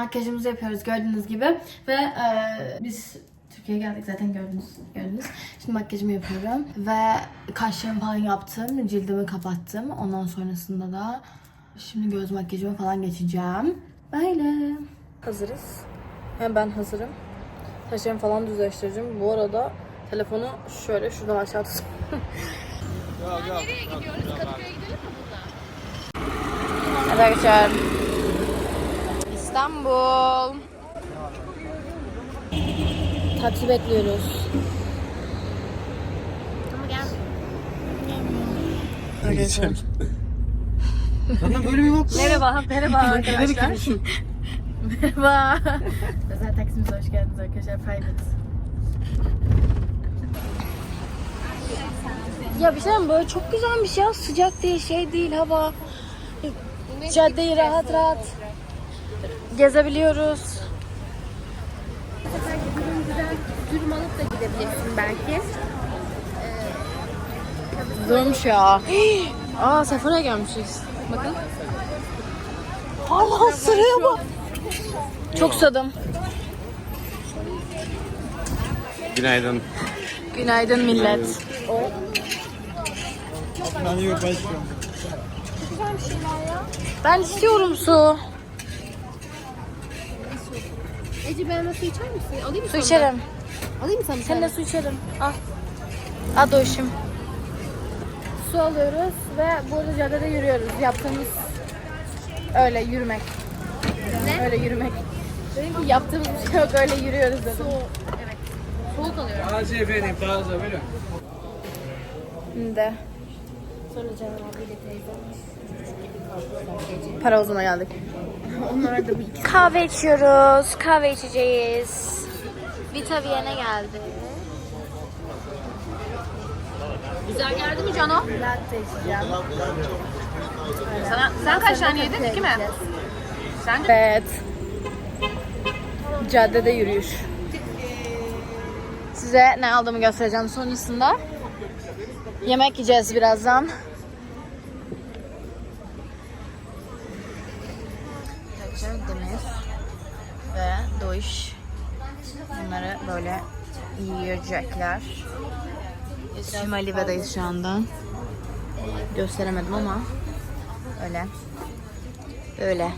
makyajımızı yapıyoruz gördüğünüz gibi. Ve e, biz Türkiye'ye geldik zaten gördünüz. gördünüz. Şimdi makyajımı yapıyorum. Ve kaşlarımı falan yaptım. Cildimi kapattım. Ondan sonrasında da şimdi göz makyajımı falan geçeceğim. Böyle. Hazırız. Yani ben hazırım. Saçlarımı falan düzleştireceğim. Bu arada telefonu şöyle şuradan aşağı tut. Evet arkadaşlar. İstanbul. Taksi bekliyoruz. Arkadaşlar. Zaten böyle bir yok. Merhaba, merhaba arkadaşlar. merhaba. Özel taksimize hoş geldiniz arkadaşlar. Private. Ya bir şey diyeyim, böyle çok güzelmiş ya. Sıcak değil, şey değil hava. Caddeyi rahat rahat gezebiliyoruz. Dürüm alıp da gidebilirsin belki. Zormuş ya. Aa Sephora'ya gelmişiz. Bakın. Allah sıraya bak. Çok susadım. Günaydın. Günaydın millet. Ben yok ben istiyorum. Ben istiyorum su. Ece ben su içer misin? Alayım mı Su sana? içerim. Alayım mı sana? bir Sen tane? de su içerim. Al. Al doşum. Su alıyoruz ve burada caddede yürüyoruz. Yaptığımız öyle yürümek. Ne? Öyle yürümek. Dedim ki yaptığımız bir şey yok öyle yürüyoruz dedim. Soğuk alıyorum. Taze efendim taze buyurun. Şimdi Sonra Canan abiyle teyzemiz. para uzuna geldik. Onlar da bir Kahve içiyoruz. Kahve içeceğiz. Vitaviyen'e geldi. Güzel geldi mi Cano? Latte içeceğim. Sana, sen kaç tane yedin? İki mi? Sen de Evet. Caddede yürüyüş. Size ne aldığımı göstereceğim sonrasında. Yemek yiyeceğiz birazdan. Demir ve Doğuş bunları böyle yiyecekler. Şimdi Alive'deyiz şu anda. Gösteremedim ama öyle. Öyle.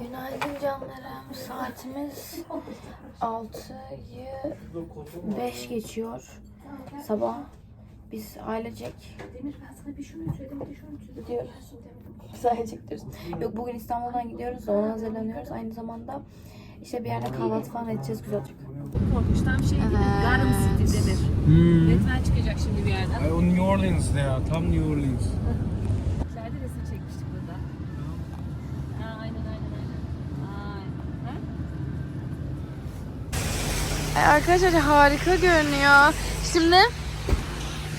Günaydın canlarım. Saatimiz 6'yı 5 geçiyor. Sabah biz ailecek Demir ben sana bir şunu söyledim bir şunu söyledim. gidiyoruz. Biz ailecek gidiyoruz. Yok bugün İstanbul'dan gidiyoruz. Ona hazırlanıyoruz. Aynı zamanda işte bir yerde kahvaltı falan edeceğiz. Güzel olacak. Korkmuş tam şey değil? Evet. Garden City denir. Hmm. Resmen çıkacak şimdi bir yerden. O New Orleans'da ya tam New Orleans. İçeride resim çekmiştik burada. Ha, aynen aynen aynen. Ay. Ha? Arkadaşlar harika görünüyor. Şimdi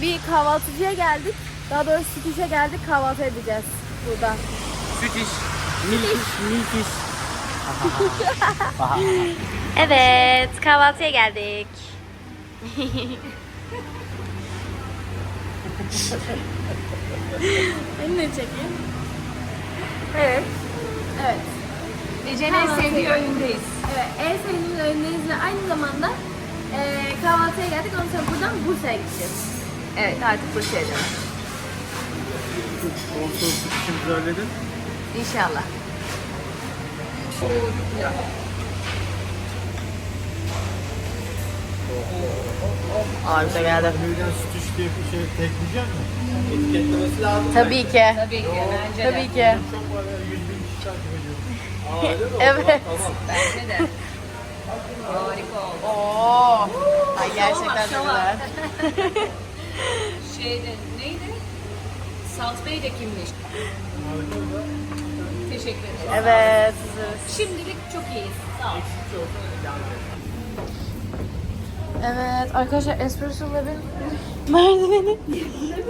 bir kahvaltıcıya geldik. Daha doğrusu süt işe geldik. Kahvaltı edeceğiz burada. Süt iş. Milk iş. Milk iş. Evet, kahvaltıya geldik. Beni ne çekeyim? Evet. Evet. Ece'nin en sevdiği öğündeyiz. Evet, en sevdiğimiz öğünleriz ve aynı zamanda eee kahvaltıya geldik. Ondan sonra buradan Bursa'ya gideceğiz. Evet artık Bursa'ya dönüyoruz. Konsolosluk için halledin. İnşallah. Harika geldi. Neyden süt iş diye bir şey tekleyecek mi? Etiketlemesi lazım. Tabii ki. Tabii ki bence de. Tabii ki. Çok var ya 100 bin kişi takip ediyor. Aa öyle mi? Evet. Bence de. Harika oldu. Oo. Ay gerçekten çok güzel. Şeyde neydi? Salt Bey de kimmiş? Teşekkür ederim. Evet. Şimdilik çok iyiyiz. Sağ ol. Evet arkadaşlar Espresso Lab'in merdiveni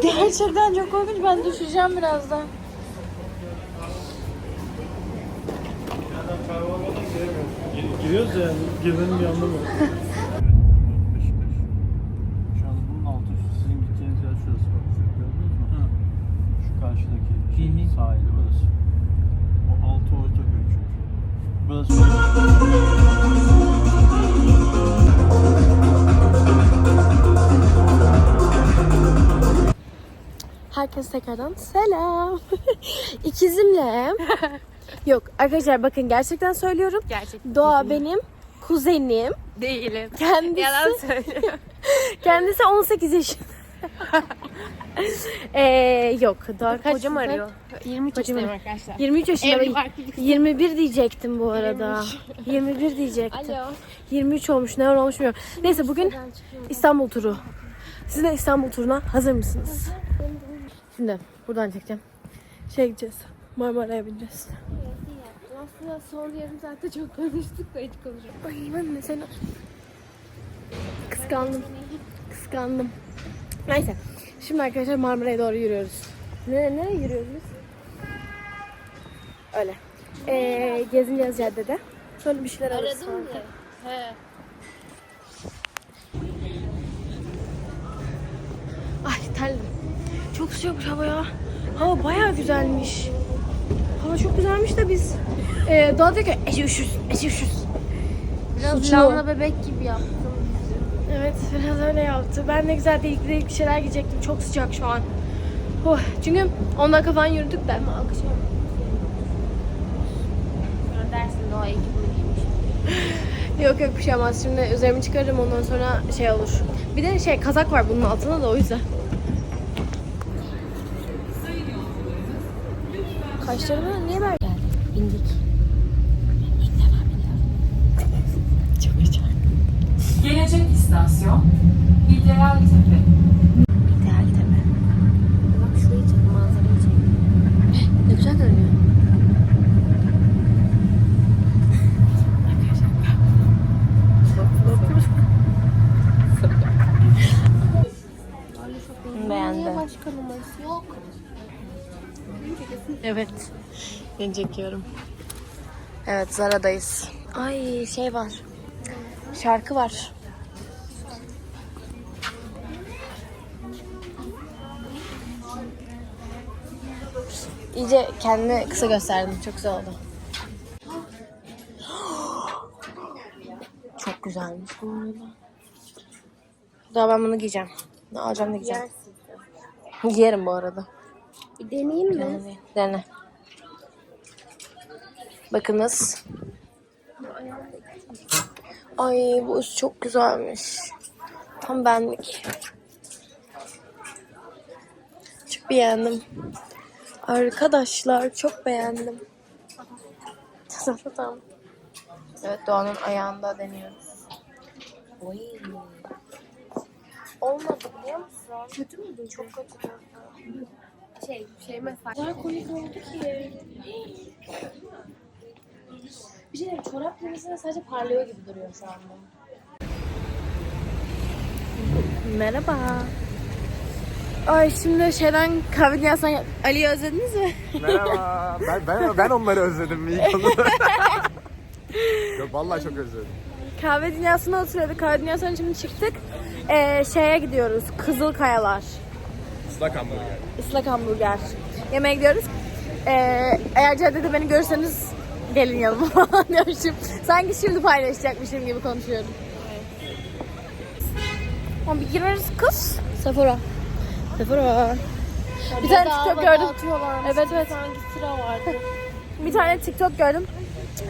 gerçekten çok korkunç. Ben düşeceğim birazdan. Giriyoruz ya, girmenin bir anlamı yok. geldiniz tekrardan. Selam. İkizimle. Yok arkadaşlar bakın gerçekten söylüyorum. Gerçekten. Doğa benim kuzenim. Değilim. Kendisi Yalan söylüyor. kendisi 18 yaşında. ee, yok Doğa kaç? Kocam arıyor. 23 Kocam yaşındayım arkadaşlar. 23 yaşında. Evli ve barklı 21 diyecektim bu arada. 21 diyecektim. 23 olmuş ne olmuş bilmiyorum. Neyse bugün İstanbul turu. Siz de İstanbul turuna hazır mısınız? Şimdi buradan çekeceğim. Şey gideceğiz. Marmara'ya bineceğiz. Aslında son yarım saatte çok konuştuk da hiç konuşamadık. Ay ben de seni kıskandım. Kıskandım. Neyse. Şimdi arkadaşlar Marmara'ya doğru yürüyoruz. Nereye, nereye yürüyoruz biz? Öyle. Ee, gezineceğiz caddede. Şöyle bir şeyler alırız. Aradım ya. He. Ay terledim. Çok sıcakmış hava ya. Hava bayağı güzelmiş. Hava çok güzelmiş de biz e, Doğa diyor ki Ece üşürsün, Ece üşürsün. Biraz lavna bebek gibi yaptım. Evet biraz öyle yaptı. Ben de güzel delikli delikli şeyler giyecektim. Çok sıcak şu an. Oh, çünkü 10 dakika falan yürüdük de. Akşam. Ben dersin doğa iyi. Yok yok bir şey olmaz. Şimdi üzerimi çıkarırım ondan sonra şey olur. Bir de şey kazak var bunun altında da o yüzden. Kaşlarıma niye böyle geldi? Bindik. Gelecek istasyon İdeal Tepe. İdeal tepe. Bak şurayı çek, manzarayı çek. Ne güzel görünüyor. Beğendi. Başka numarası yok. Evet. Seni çekiyorum. Evet Zara'dayız. Ay şey var. Şarkı var. İyice kendimi kısa gösterdim. Çok güzel oldu. Çok güzelmiş bu arada. Daha ben bunu giyeceğim. Ne alacağım da giyeceğim. Giyerim bu arada. Bir deneyeyim mi? Dene. Dene. Bakınız. Ay bu üst çok güzelmiş. Tam benlik. Çok beğendim. Arkadaşlar çok beğendim. tamam. Evet Doğan'ın ayağında deniyoruz. Oy. Olmadı biliyor musun? Kötü müydü? Çok kötü. Şey, şey mesela. kadar komik oldu ki. Bir şey diyeyim, çorap düğmesine sadece parlıyor gibi duruyor şu anda. Merhaba. Ay şimdi şeyden kahve dünyasından Ali'yi özlediniz mi? Merhaba. Ben, ben, ben onları özledim iyi. Yok vallahi çok özledim. Kahve dünyasına oturuyorduk. Kahve dünyasından şimdi çıktık. Ee, şeye gidiyoruz. Kızıl Kayalar. Islak hamburger. Islak hamburger. Yemeğe gidiyoruz. Ee, eğer caddede beni görürseniz gelin yanıma falan diyormuşum. Sanki şimdi paylaşacakmışım gibi konuşuyorum. Ama bir gireriz kız. Sephora. Sephora. Bir tane TikTok gördüm. Evet evet. Sanki sıra vardı. Bir tane TikTok gördüm.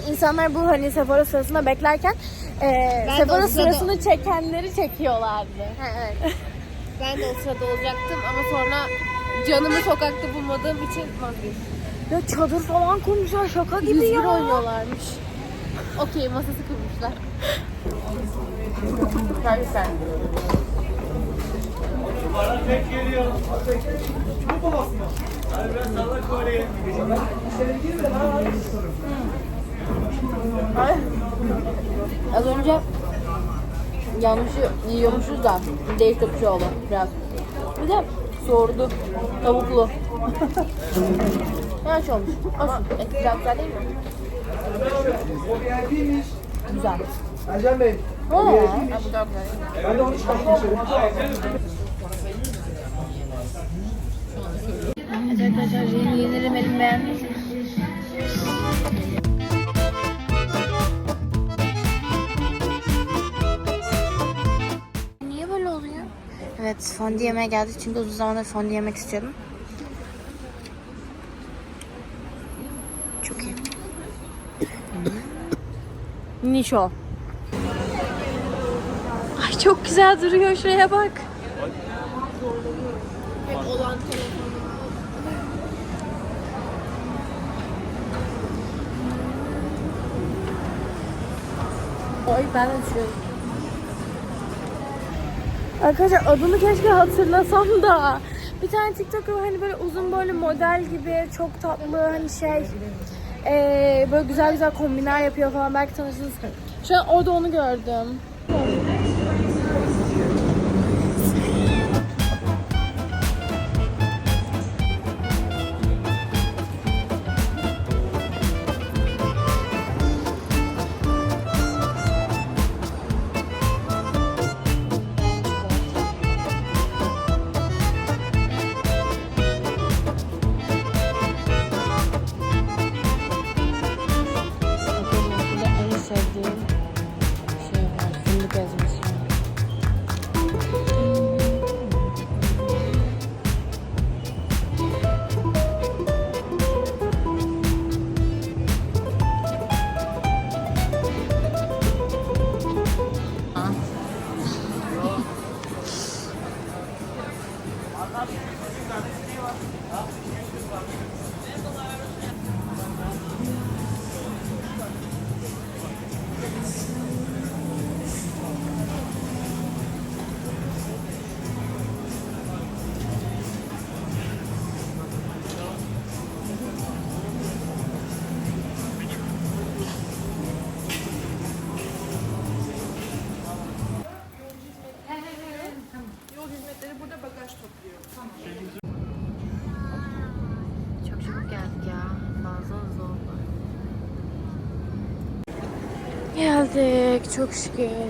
İnsanlar bu hani Sephora sırasında beklerken e, Sephora sırasını çekenleri çekiyorlardı. Ha, evet. Ben de o sırada olacaktım ama sonra canımı sokakta bulmadığım için vazgeçtim. Ya çadır falan kurmuşlar şaka gibi 101 ya. oynuyorlarmış. Okey masası kurmuşlar. Gerçekten. Az önce yanlışı yiyormuşuz da değiş tokuş oldu biraz. Bir de sordu tavuklu. Yanlış olmuş. Olsun. Et güzel güzel değil mi? Güzel. Ercan Bey, Ha, bu da güzel. ben de onu çıkartayım şöyle. Evet arkadaşlar yeni yenilerim elim beğenmiş. Evet fondü yemeye geldik çünkü uzun zamandır fondü yemek istiyordum. Çok iyi. Nişo. Ay çok güzel duruyor şuraya bak. Oy ben açıyorum. Arkadaşlar adını keşke hatırlasam da. Bir tane TikToker hani böyle uzun boylu model gibi çok tatlı hani şey eee, böyle güzel güzel kombinler yapıyor falan belki tanırsınız. Şu an orada onu gördüm. Geldik çok şükür.